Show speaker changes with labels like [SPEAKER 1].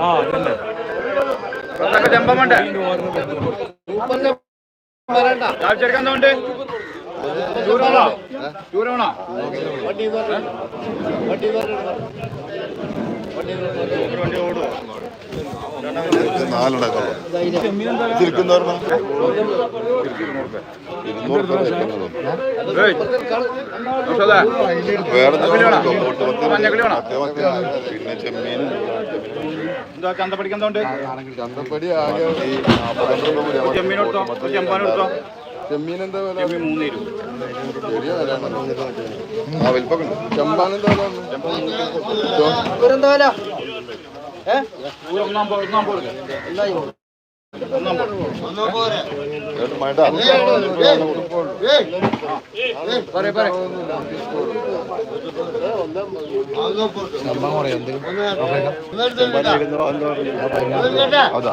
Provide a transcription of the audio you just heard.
[SPEAKER 1] ആ അതന്നെ.
[SPEAKER 2] ചെമ്പമുണ്ട് ആവശ്യമെടുക്കാൻ എന്തുകൊണ്ട് ചൂടാണോ ചൂടാണോ വണ്ടി
[SPEAKER 3] നാലുണ്ടാക്കുള്ളൂ തിരിക്കുന്ന വേറെ? പിന്നെ
[SPEAKER 2] എന്താ എന്തുകൊണ്ട്
[SPEAKER 3] ചന്തപ്പടി ആകെ
[SPEAKER 2] ചെമ്മീൻ ചെമ്പാൻ
[SPEAKER 3] എന്താ വില? ചെറിയ വിലയാണല്ലോ ആ വലിപ്പൊക്കെ ഉണ്ട് He? Ondan boru,
[SPEAKER 2] ondan boru. Ondan boru. Ondan boru. Ondan
[SPEAKER 3] boru. ಎರಡು
[SPEAKER 2] ಮಾಡ ಬರೇ ಬರೇ ಹೌದಾ
[SPEAKER 3] ಹೌದಾ